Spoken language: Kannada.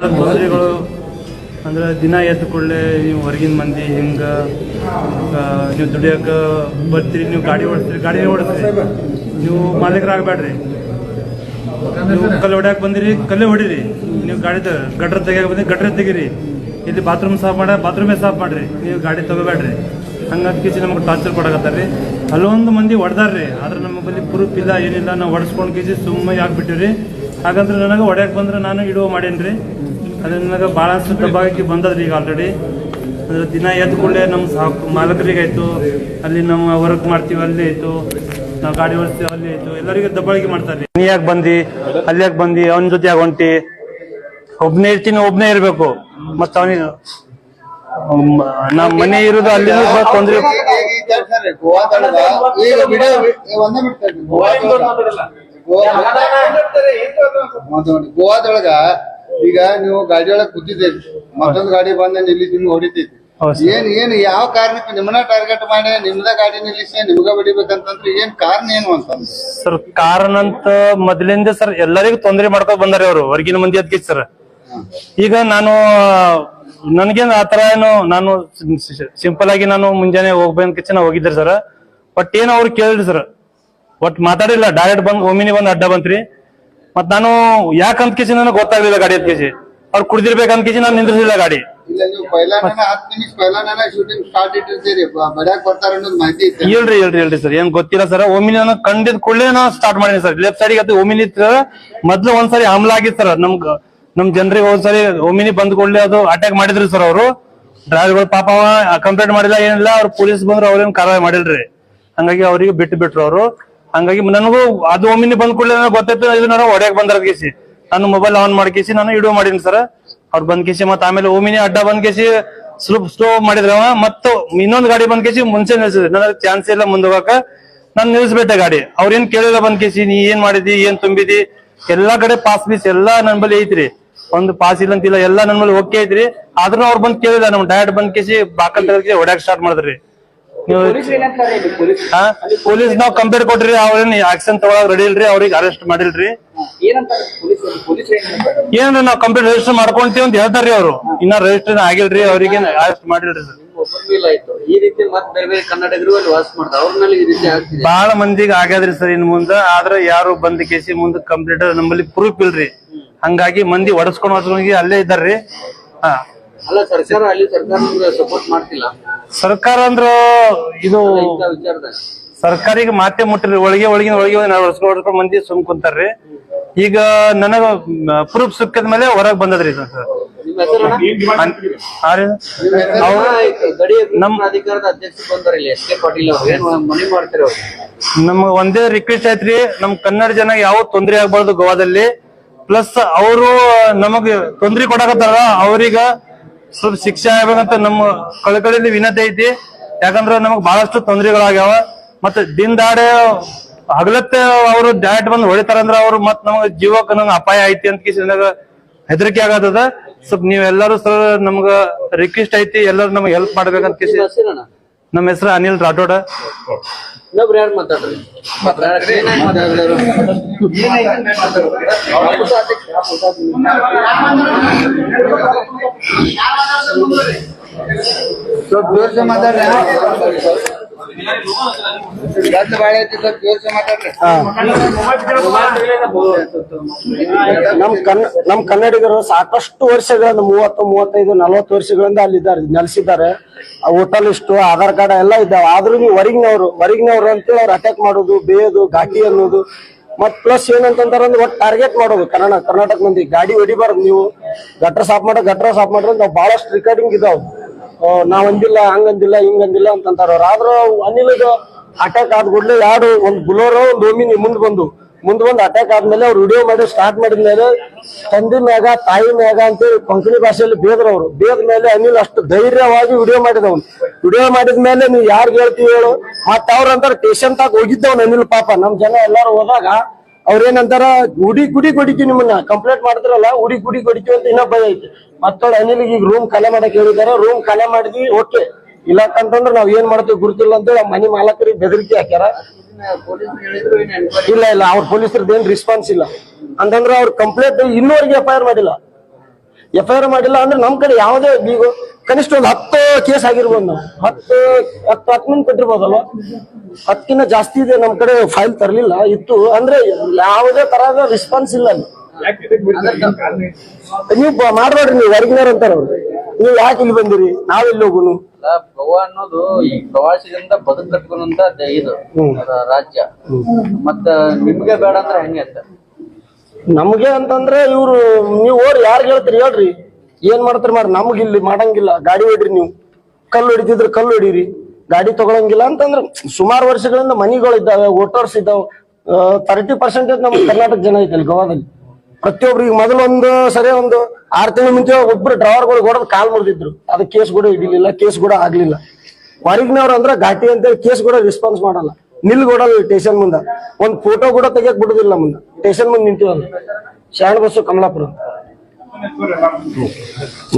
ತೊಂದರೆಗಳು ಅಂದ್ರೆ ದಿನ ಎದ್ದು ನೀವು ಹೊರಗಿನ ಮಂದಿ ಹಿಂಗೆ ನೀವು ದುಡಿಯೋಕೆ ಬರ್ತೀರಿ, ನೀವು ಗಾಡಿ ಓಡಿಸ್ತೀರಿ, ಗಾಡಿ ಓಡಿಸ್ರಿ ನೀವು ಮಾಲೀಕರಾಗಬೇಡ್ರಿ. ನೀವು ಕಲ್ಲು ಹೊಡ್ಯಾಕೆ ಬಂದಿರಿ, ಕಲ್ಲೇ ಹೊಡೀರಿ. ನೀವು ಗಾಡಿ ಗಟ್ರ ತೆಗಿಯಾಕ ಬಂದಿರಿ, ಗಟ್ರ ತೆಗೀರಿ. ಇಲ್ಲಿ ಬಾತ್ರೂಮ್ ಸಾಫ್ ಮಾಡ ಬಾತ್ರೂಮೇ ಸಾಫ್ ಮಾಡ್ರಿ. ನೀವು ಗಾಡಿ ತಗೋಬೇಡ್ರಿ. ಹಂಗಾಗಿ ಕಿಸಿ ನಮ್ಗೆ ಟಾರ್ಚರ್ ಕೊಡಕತ್ತಾರ್ರಿ. ಅಲ್ಲೊಂದು ಮಂದಿ ಹೊಡೆದಾರ್ರಿ. ಆದ್ರೆ ನಮ್ಮ ಬಲ್ಲಿ ಪ್ರೂಫ್ ಇಲ್ಲ, ಏನಿಲ್ಲ, ನಾವು ಹೊಡೆಸ್ಕೊಂಡು ಕಿಸಿ ಸುಮ್ಮನೆ ಆಗ್ಬಿಟ್ಟಿವ್ರಿ. ಹಾಗಂದ್ರೆ ನನಗೆ ಹೊಡ್ಯಾಕೆ ಬಂದ್ರೆ ನಾನು ಇಡುವ ಮಾಡೇನ್ರಿ? ಅದ್ರ ನನಗೆ ಭಾಳಷ್ಟು ದಬ್ಬಾಗಿ ಬಂದದ್ರಿ ಈಗ ಆಲ್ರೆಡಿ ಅಂದ್ರೆ ದಿನ ಎದ್ದು ಕೂಡಲೇ ನಮ್ಮ ಸಾಕು ಮಾಲಕರಿಗೆ ಆಯಿತು ಅಲ್ಲಿ ನಮ್ಮ ವರ್ಕ್ ಮಾಡ್ತೀವಿ ಅಲ್ಲಿ ಆಯ್ತು. ನಾವು ಗಾಡಿ ಓಡಿಸ್ತೀವಿ ಅಲ್ಲಿ ಆಯ್ತು. ಎಲ್ಲರಿಗೂ ದಬ್ಬಾಳಿಕೆ ಮಾಡ್ತಾರೆ ನೀ ಯಾಕೆ ಬಂದಿ ಅಲ್ಲಿ ಯಾಕೆ ಬಂದಿ ಅವನ ಜೊತೆ ಯಾಕೆ ಹೊಂಟಿ. ಒಬ್ನೇ ಇರ್ತೀನಿ ಒಬ್ನೇ ಇರಬೇಕು. ಮತ್ತು ಅವನಿಗೆ ನಮ್ಮ ಮನೆ ಇರೋದು ಅಲ್ಲಿ ತೊಂದರೆ. ಗೋವಾದೊಳಗ ಮಾತಾಡಿ ಗೋವಾದೊಳಗ ಈಗ ನೀವು ಗಾಡಿ ಒಳಗ ಕೂತಿದ್ದೀರಿ. ಮತ್ತೊಂದು ಗಾಡಿ ಬಂದ ನಿಲ್ಲಿಸಿ ನಿಮ್ಗೆ ಹೊಡಿತೈತಿ. ಏನ್ ಏನ್ ಯಾವ ಕಾರಣಕ್ಕೆ ನಿಮ್ಮನ್ನ ಟಾರ್ಗೆಟ್ ಮಾಡಿ ನಿಮ್ದ ಗಾಡಿ ನಿಲ್ಲಿಸಿ ನಿಮ್ಗ ಹೊಡಿಬೇಕಂತಂದ್ರೆ ಏನ್ ಕಾರಣ ಏನು ಅಂತ? ಸರ್ ಕಾರಣ ಅಂತ ಮೊದಲಿಂದ ಸರ್ ಎಲ್ಲರಿಗೂ ತೊಂದರೆ ಮಾಡ್ಕೊಂಡ್ ಬಂದಾರೆ ಅವರು. ಹೊರಗಿನ ಮಂದಿ ಅದಕ್ಕೆ ಸರ್. ಈಗ ನಾನು ನನ್ಗೇನ್ ಆತರ ಏನು ನಾನು ಸಿಂಪಲ್ ಆಗಿ ನಾನು ಮುಂಜಾನೆ ಹೋಗ್ಬೇಕಂತ ನಾ ಹೋಗಿದ್ದೆ ಸರ್. ಬಟ್ ಏನು ಅವ್ರು ಕೇಳಿದ್ರಿ ಸರ್. ಒಟ್ ಮಾತಾಡಿಲ್ಲ. ಡೈರೆಕ್ಟ್ ಬಂದ್ ಒಮ್ಮಿನಿ ಬಂದ್ ಅಡ್ಡ ಬಂತ್ರಿ. ಮತ್ ನಾನು ಯಾಕಂತ ಕೇಸಿ ನನಗೆ ಗೊತ್ತಾಗ್ಲಿಲ್ಲ ಗಾಡಿ ಅಂತ ಕೇಸಿ? ಅವ್ರು ಕುಡ್ದಿರ್ಬೇಕಂತ ಕೇಸಿ ನಾನು ನಿಂದ್ರಿಸಿಲ್ಲ ಗಾಡಿ. ಇಲ್ಲ ನೀವು ಪೈಲಾನ ಹತ್ತು ನಿಮಿಷ ಪೈಲಾನ ಶೂಟಿಂಗ್ ಸ್ಟಾರ್ಟ್ ಇಟ್ಟಿರ್ತೀರಿ. ಬ- ಬಡ್ಯಾಕ್ ಬರ್ತಾರ ಅನ್ನೋದು ಮಾಹಿತಿ ಐತೆ ಇಲ್ರಿ ಇಲ್ರಿ ಇಲ್ರಿ ಸರ್. ಏನ್ ಗೊತ್ತಿಲ್ಲ ಸರ್. ಒಮಿನಿ ನಾನು ಕಂಡಿದ್ ಕೂಡಲೇ ನಾನು ಸ್ಟಾರ್ಟ್ ಮಾಡಿನಿ ಸರ್. ಲೆಫ್ಟ್ ಸೈಡ್ ಅದು ಒಮಿನಿ ಇತ್ತು. ಮೊದ್ಲು ಒಂದ್ಸರಿ ಹಮ್ಲ ಆಗಿತ್ತು ಸರ್. ನಮ್ಗ ನಮ್ ಜನರಿಗೆ ಒಂದ್ಸರಿ ಓಮಿನಿ ಬಂದ್ ಕೂಡಲೇ ಅದು ಅಟ್ಯಾಕ್ ಮಾಡಿದ್ರಿ ಸರ್ ಅವರು. ಡ್ರೈವರ್ಗಳು ಪಾಪ ಕಂಪ್ಲೇಂಟ್ ಮಾಡಿಲ್ಲ ಏನಿಲ್ಲ. ಅವ್ರು ಪೊಲೀಸ್ ಬಂದ್ರು ಅವ್ರೇನ್ ಕಾರ್ಯ ಮಾಡಿಲ್ರಿ. ಹಂಗಾಗಿ ಅವ್ರಿಗೆ ಬಿಟ್ಟು ಬಿಟ್ರು ಅವರು. ಹಂಗಾಗಿ ನನಗೂ ಅದು ಒಮ್ಮಿನಿ ಬಂದ್ ಕೂಡಲೇ ನನಗೆ ಗೊತ್ತಾಯ್ತು ನಾನು ಹೊಡ್ಯಾಕ್ ಬಂದ್ರ ಕೇಸಿ. ನಾನು ಮೊಬೈಲ್ ಆನ್ ಮಾಡ್ಕೇಸಿ ನಾನು ವಿಡಿಯೋ ಮಾಡೀನಿ ಸರ್ ಅವ್ರು ಬಂದ್ ಕೇಸಿ, ಮತ್ತೆ ಆಮೇಲೆ ಓಮಿನಿ ಅಡ್ಡ ಬಂದ್ ಕೇಸಿ, ಸ್ಲೋ ಸ್ಲೋ ಮಾಡಿದ್ರ ಮತ್ತು ಇನ್ನೊಂದು ಗಾಡಿ ಬಂದ್ ಕೇಸಿ ಮುಂಚೆ ನಿಲ್ಸಿದ್ರು. ನನಗೆ ಚಾನ್ಸ್ ಇಲ್ಲ ಮುಂದೆ ಹೋಗಕ ನಾನು ನಿಲ್ಸ್ಬಿಟ್ಟೆ ಗಾಡಿ. ಅವ್ರೇನ್ ಕೇಳಿಲ್ಲ ಬಂದ್ ಕೇಸಿ, ನೀ ಏನ್ ಮಾಡಿದಿ, ಏನ್ ತುಂಬಿದಿ? ಎಲ್ಲಾ ಕಡೆ ಪಾಸ್ ಬೀಸ್ ಎಲ್ಲಾ ನನ್ ಬಳಿ ಐತ್ರಿ. ಒಂದು ಪಾಸ್ ಇಲ್ಲ ಅಂತಿಲ್ಲ ಎಲ್ಲಾ ನನ್ ಬಳಿ ಓಕೆ ಐತ್ರಿ. ಆದ್ರೂ ಅವ್ರು ಬಂದ್ ಕೇಳಿಲ್ಲ, ನಮ್ ಡೈರೆಕ್ಟ್ ಬಂದ್ ಕೇಸಿ, ಬಾಕಲ್ ತೆಗೆದು ಸ್ಟಾರ್ಟ್ ಮಾಡಿದ್ರಿ. ನೀವು ಹಾ? ಪೊಲೀಸ್ ನಾವ್ ಕಂಪ್ಲೇಂಟ್ ಕೊಟ್ರಿ ಅವ್ರೇನ್ ಆಕ್ಷನ್ ತಗೊಳಕ್ ರೆಡಿ ಇಲ್ರಿ ಅವ್ರಿಗೆ ಅರೆಸ್ಟ್ ಮಾಡಿಲ್ರಿ. ಏನ್ರಿ ನಾವ್ ಕಂಪ್ಲೇಂಟ್ ರಿಜಿಸ್ಟರ್ ಮಾಡ್ಕೊಂತೀವಿ ಅಂತ ಹೇಳ್ತಾರ್ರಿ ಅವ್ರು. ಇನ್ನ ರಿಜಿಸ್ಟರ್ ಆಗಿಲ್ರಿ ಅವ್ರಿಗೆ ಅರೆಸ್ಟ್ ಮಾಡಿಲ್ರಿ ಸರ್. ಈ ರೀತಿ ಮತ್ತೆ ಬೇರೆ ಬೇರೆ ಕನ್ನಡಿಗರು ಅಲ್ಲಿ ವಾಸ ಮಾಡ್ತಾರೆ. ಅವ್ರ ಮೇಲೆ ಈ ರೀತಿ ಆಗ್ತಿದೆ. ಬಹಳ ಮಂದಿಗೆ ಆಗ್ಯಾದ್ರಿ ಸರ್ ಇನ್ ಮುಂದ ಆದ್ರ ಯಾರು ಬಂದ್ ಕೇಸಿ ಮುಂದ ಕಂಪ್ಲೇಂಟ್ ನಮ್ಮಲ್ಲಿ ಪ್ರೂಫ್ ಇಲ್ರಿ. ಹಂಗಾಗಿ ಮಂದಿ ಒಡಸ್ಕೊಂಡ್ ಹೊಡ್ಸ್ಕೊಂಡ್ ಅಲ್ಲೇ ಇದ್ದಾರ್ರಿ. ಹಾ. ಅಲ್ಲ ಸರ್ಕಾರ ಅಲ್ಲಿ ಸರ್ಕಾರ ಸಪೋರ್ಟ್ ಮಾಡ್ತಿಲ್ಲ. ಸರ್ಕಾರ ಅಂದ್ರ ಇದು ಸರ್ಕಾರಿಗೆ ಮಾತೆ ಮುಟ್ರಿ ಒಳಗೆ ಒಳಗಿನ ಒಳಗೆ ಹೊಡ್ಸ್ಕೊಂಡ್ ಮಂದಿ ಸುಮ್ ಕುಂತಾರ್ರಿ. ಈಗ ನನಗ ಪ್ರೂಫ್ ಸಿಕ್ಕದ ಮೇಲೆ ಹೊರಗ್ ಬಂದದ್ರಿ ಸರ್. ನಮ್ಗ ಒಂದೇ ರಿಕ್ವೆಸ್ಟ್ ಐತ್ರಿ ನಮ್ ಕನ್ನಡ ಜನ ಯಾವ ತೊಂದ್ರೆ ಆಗ್ಬಾರ್ದು ಗೋವಾದಲ್ಲಿ. ಪ್ಲಸ್ ಅವರು ನಮಗ್ ತೊಂದ್ರೆ ಕೊಡಕತ್ತಾರ ಅವ್ರೀಗ ಸ್ವಲ್ಪ ಶಿಕ್ಷೆ ಆಗ್ಬೇಕಂತ ನಮ್ಮ ಕಳಕಳಿಯಲ್ಲಿ ವಿನತಿ ಐತಿ. ಯಾಕಂದ್ರ ನಮಗ್ ಬಹಳಷ್ಟು ತೊಂದರೆಗಳಾಗ್ಯಾವ. ಮತ್ತ ದಿನದಾಡೆ ಹಗಲತ್ತೆ ಅವರು ಡೈರೆಕ್ಟ್ ಬಂದು ಹೊಡಿತಾರಂದ್ರ ಅವ್ರು ಮತ್ ನಮಗ ಜೀವಕ್ಕೆ ನಂಗೆ ಅಪಾಯ ಐತಿ ಅಂತ ನನಗ ಹೆದರಿಕೆ ಆಗತ್ತದ. ಸ್ವಲ್ಪ ನೀವೆಲ್ಲರೂ ಸರ್ ನಮ್ಗ ರಿಕ್ವೆಸ್ಟ್ ಐತಿ. ಎಲ್ಲರೂ ನಮಗ್ ಹೆಲ್ಪ್ ಮಾಡ್ಬೇಕಂತ ನಿಮ್ಮ ಹೆಸರು ಅನಿಲ್ ರಾಠೋಡ. ಮಾತಾಡ್ರಿ. ಸ್ವಲ್ಪ ಜೋರ್ಸೆ ಮಾತಾಡ್ರಿ ಗದ್ದ ಬಾಳೆ ಐತಿ ಸ್ವಲ್ಪ ಜೋರ್ಸೆ ಮಾತಾಡ್ರಿ ನಮ್ ಕನ್ನ ನಮ್ ಕನ್ನಡಿಗರು ಸಾಕಷ್ಟು ವರ್ಷಗಳಿಂದ ಮೂವತ್ತು ಮೂವತ್ತೈದು ನಲವತ್ತು ವರ್ಷಗಳಿಂದ ಅಲ್ಲಿದ್ದಾರೆ ನೆಲೆಸಿದ್ದಾರೆ. ಹೋಟೆಲ್ ಇಷ್ಟು ಆಧಾರ್ ಕಾರ್ಡ್ ಎಲ್ಲ ಇದ್ದಾವೆ. ಆದ್ರೂ ನೀವು ಹೊರಗಿನವರು ಹೊರಗಿನವ್ರು ಅಂತೇಳಿ ಅವ್ರು ಅಟ್ಯಾಕ್ ಮಾಡೋದು ಬೇಯೋದು ಘಾಟಿ ಅನ್ನೋದು ಮತ್ ಪ್ಲಸ್ ಏನಂತಾರೆ ಒಟ್ ಟಾರ್ಗೆಟ್ ಮಾಡೋದು. ಕನ್ನಡ, ಕರ್ನಾಟಕ ಮಂದಿ. ಗಾಡಿ ಹೊಡಿಬಾರ್ದು ನೀವು. ಗಟ್ರ ಸಾಫ್ ಮಾಡೋ ಗಟ್ರ ಸಾಫ್ ಮಾಡ್ರಿ ನಾವು ಬಹಳಷ್ಟು ರಿಕಾರ್ಡಿಂಗ್ ಇದಾವ್. ನಾವ್ ಅಂದಿಲ್ಲ ಹಂಗಂದಿಲ್ಲ, ಹಿಂಗಂದಿಲ್ಲ ಅಂತಂತಾರ ಆದ್ರ ಅನಿಲದ ಅಟ್ಯಾಕ್ ಆದ ಕೂಡಲೇ ಯಾರು ಒಂದ್ ಬುಲೋರೋ, ಒಂದ್ ಓಮಿನಿ ಮುಂದ್ ಬಂದು. ಮುಂದ್ ಬಂದು ಅಟ್ಯಾಕ್ ಆದ್ಮೇಲೆ ಅವ್ರು ವಿಡಿಯೋ ಮಾಡಿ ಸ್ಟಾರ್ಟ್ ಮಾಡಿದ್ಮೇಲೆ ತಂದೆ ಮ್ಯಾಗ, ತಾಯಿ ಮ್ಯಾಗ ಅಂತೇಳಿ ಕೊಂಕಣಿ ಭಾಷೆಯಲ್ಲಿ ಬೇದ್ರ ಅವ್ರು. ಬೇದ ಮೇಲೆ ಅನಿಲ್ ಅಷ್ಟು ಧೈರ್ಯವಾಗಿ ವಿಡಿಯೋ ಮಾಡಿದವನು. ವಿಡಿಯೋ ಮಾಡಿದ್ಮೇಲೆ ನೀವು ಯಾರ್ಗ್ ಹೇಳ್ತೀವಿ ಹೇಳು? ಮತ್ತ ಅವ್ರ ಅಂತಾರ ಸ್ಟೇಷನ್ ತಾಗ ಹೋಗಿದ್ದವನ್ ಅನಿಲ್ ಪಾಪ. ನಮ್ ಜನ ಎಲ್ಲಾರು ಹೋದಾಗ ಅವ್ರೇನಂತಾರ ಗುಡಿ ಗುಡಿ ಕೊಡಿತೀವಿ ನಿಮ್ಮನ್ನ. ಕಂಪ್ಲೇಂಟ್ ಮಾಡಿದ್ರಲ್ಲ ಉಡಿ ಗುಡಿ ಕೊಡಿಕೆ ಅಂತ ಇನ್ನೊಬ್ಬ ಭಯ ಐತಿ. ಮತ್ತೊಳ ಅನಿಲ್ಗೆ ಈಗ ರೂಮ್ ಕಲೆ ಮಾಡಕ್ ಹೇಳಿದಾರ ರೂಮ್ ಕಲೆ ಮಾಡಿದ್ವಿ, ಓಕೆ. ಇಲ್ಲಕಂತಂದ್ರ ನಾವ್ ಏನ್ ಮಾಡ್ತೀವಿ ಗುರುತಿಲ್ಲ ಅಂತೇಳಿ ಮನಿ ಮಾಲಕರಿಗೆ ಬೆದರಿಕೆ ಹಾಕ್ಯಾರ. ಇಲ್ಲ ಇಲ್ಲ, ಅವ್ರ ಪೊಲೀಸರದ್ದು ಏನ್ ರೆಸ್ಪಾನ್ಸ್ ಇಲ್ಲ. ಅಂತಂದ್ರೆ ಅವ್ರ ಕಂಪ್ಲೇಂಟ್ ಇನ್ನೂವರೆಗೆ ಎಫ್ ಐ ಆರ್ ಮಾಡಿಲ್ಲ. ಎಫ್ ಐ ಆರ್ ಮಾಡಿಲ್ಲ ಅಂದ್ರೆ ನಮ್ ಕಡೆ ಯಾವುದೇ ಈಗ ಕನಿಷ್ಠ ಒಂದು ಹತ್ತು ಕೇಸ್ ಆಗಿರ್ಬೋದು ನಾವು. ಹತ್ತು ಹತ್ತು ಹತ್ತು ಮಂದಿ ಕೊಟ್ಟಿರ್ಬೋದಲ್ವ? ಹತ್ತಕ್ಕಿಂತ ಜಾಸ್ತಿ ಇದೆ ನಮ್ ಕಡೆ ಫೈಲ್ ತರಲಿಲ್ಲ. ಇತ್ತು ಅಂದ್ರೆ ಯಾವುದೇ ತರಹದ ರೆಸ್ಪಾನ್ಸ್ ಇಲ್ಲ ನೀವು ಮಾಡ್ಬೇಡ್ರಿ ನೀವು ಹೊರಗಿನವ್ರು ಅಂತಾರ ಅವ್ರು. ನೀವು ಯಾಕೆ ಇಲ್ಲಿ ಬಂದಿರಿ? ನಾವೆಲ್ಲಿ ಹೋಗುನು? ಅಲ್ಲ, ಗೋವಾ ಅನ್ನೋದು ಈ ಪ್ರವಾಸಿಗರಿಂದ ಬದುಕು ಕಟ್ಕೊಂಡಂತ ಇದು ರಾಜ್ಯ. ಮತ್ತ ನಿಮ್ಗೆ ಬೇಡ ಅಂದ್ರೆ ಹೆಂಗೆ ಅಂತ? ನಮ್ಗೆ ಅಂತಂದ್ರೆ ಇವ್ರು ನೀವು ಓರ್ ಯಾರು ಹೇಳ್ತೀರಿ ಹೇಳ್ರಿ. ಏನ್ ಮಾಡ್ತಾರ ಮಾರ ನಮ್ಗೆ ಇಲ್ಲಿ ಮಾಡಂಗಿಲ್ಲ. ಗಾಡಿ ಹೊಡ್ರಿ ನೀವು. ಕಲ್ಲು ಹೊಡಿತಿದ್ರೆ ಕಲ್ಲು ಹೊಡೀರಿ. ಗಾಡಿ ತಗೊಳಂಗಿಲ್ಲ ಅಂತಂದ್ರೆ ಸುಮಾರು ವರ್ಷಗಳಿಂದ ಮನಿಗಳು ಇದ್ದಾವೆ ವೋಟರ್ಸ್ ಇದ್ದಾವೆ ತರ್ಟಿ ಪರ್ಸೆಂಟೇಜ್ ನಮ್ಮ ಕರ್ನಾಟಕ ಜನ ಐತೆ ಅಲ್ಲಿ ಗೋವಾದಲ್ಲಿ. ಪ್ರತಿಯೊಬ್ರಿಗೆ ಮೊದಲೊಂದು ಸರಿ ಒಂದು ಆರು ತಿಂಗಳ ಮುಂಚೆ ಒಬ್ರು ಡ್ರೈವರ್ಗಳು ಹೊಡೆದು ಕಾಲ್ ಮುರಿದಿದ್ರು. ಅದು ಕೇಸ್ ಕೂಡ ಹಿಡಿಲಿಲ್ಲ, ಕೇಸ್ ಕೂಡ ಆಗ್ಲಿಲ್ಲ. ಹೊರಗಿನವ್ರು ಅಂದ್ರೆ ಘಾಟಿ ಅಂತೇಳಿ ಕೇಸ್ ಕೂಡ ರೆಸ್ಪಾನ್ಸ್ ಮಾಡಲ್ಲ. ನಿಲ್ ಕೊಡಲ್ಲ ಸ್ಟೇಷನ್ ಮುಂದ. ಒಂದ್ ಫೋಟೋ ಕೂಡ ತೆಗಿಯಕ್ ಬಿಡುದಿಲ್ಲ ಮುಂದ. ಸ್ಟೇಷನ್ ಮುಂದೆ ನಿಂತಿವಲ್ಲ ಶಾಣ ಬಸ್ಸು ಕಮಲಾಪುರ. i